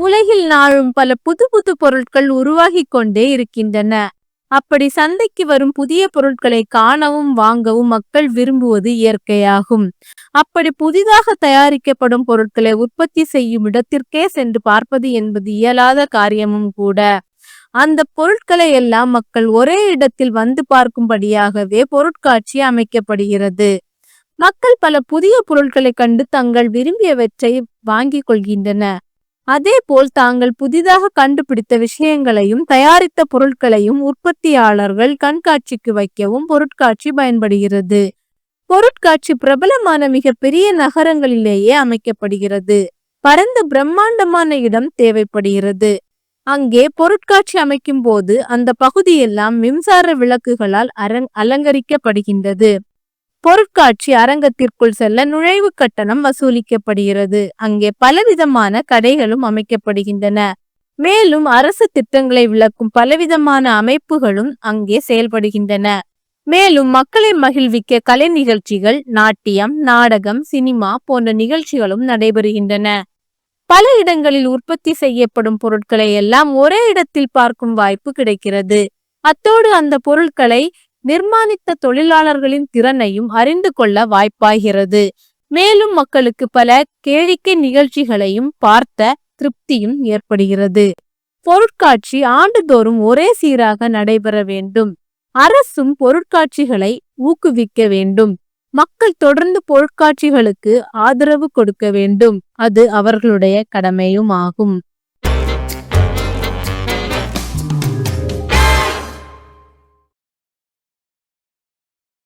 உலகில் நாளும் பல புது புது பொருட்கள் உருவாகி கொண்டே இருக்கின்றன. அப்படி சந்தைக்கு வரும் புதிய பொருட்களை காணவும் வாங்கவும் மக்கள் விரும்புவது இயற்கையாகும். அப்படி புதிதாக தயாரிக்கப்படும் பொருட்களை உற்பத்தி செய்யும் இடத்திற்கே சென்று பார்ப்பது என்பது இயலாத காரியமும் கூட. அந்த பொருட்களை எல்லாம் மக்கள் ஒரே இடத்தில் வந்து பார்க்கும்படியாகவே பொருட்காட்சி அமைக்கப்படுகிறது. மக்கள் பல புதிய பொருட்களை கண்டு தங்கள் விரும்பியவற்றை வாங்கிக் கொள்கின்றன அதேபோல் தாங்கள் புதிதாக கண்டுபிடித்த விஷயங்களையும் தயாரித்த பொருட்களையும் உற்பத்தியாளர்கள் கண்காட்சிக்கு வைக்கவும் பொருட்காட்சி பயன்படுகிறது. பொருட்காட்சி பிரபலமான மிக பெரிய நகரங்களிலேயே அமைக்கப்படுகிறது. பரந்த பிரம்மாண்டமான இடம் தேவைப்படுகிறது. அங்கே பொருட்காட்சி அமைக்கும் போது அந்த பகுதியெல்லாம் மின்சார விளக்குகளால் அரங் அலங்கரிக்கப்படுகின்றது. பொருட்காட்சி அரங்கத்திற்குள் செல்ல நுழைவு கட்டணம் வசூலிக்கப்படுகிறது. அங்கே பலவிதமான கடைகளும் அமைக்கப்படுகின்றன. மேலும் அரசு திட்டங்களை விளக்கும் பலவிதமான அமைப்புகளும் அங்கே செயல்படுகின்றன. மேலும் மக்களை மகிழ்விக்க கலை நிகழ்ச்சிகள் நாட்டியம் நாடகம் சினிமா போன்ற நிகழ்ச்சிகளும் நடைபெறுகின்றன. பல இடங்களில் உற்பத்தி செய்யப்படும் பொருட்களை எல்லாம் ஒரே இடத்தில் பார்க்கும் வாய்ப்பு கிடைக்கிறது. அத்தோடு அந்த பொருட்களை நிர்மாணித்த தொழிலாளர்களின் திறனையும் அறிந்து கொள்ள வாய்ப்பாகிறது. மேலும் மக்களுக்கு பல கேளிக்கை நிகழ்ச்சிகளையும் பார்த்த திருப்தியும் ஏற்படுகிறது. பொருட்காட்சி ஆண்டுதோறும் ஒரே சீராக நடைபெற வேண்டும். அரசும் பொருட்காட்சிகளை ஊக்குவிக்க வேண்டும். மக்கள் தொடர்ந்து பொருட்காட்சிகளுக்கு ஆதரவு கொடுக்க வேண்டும். அது அவர்களுடைய கடமையும் ஆகும்.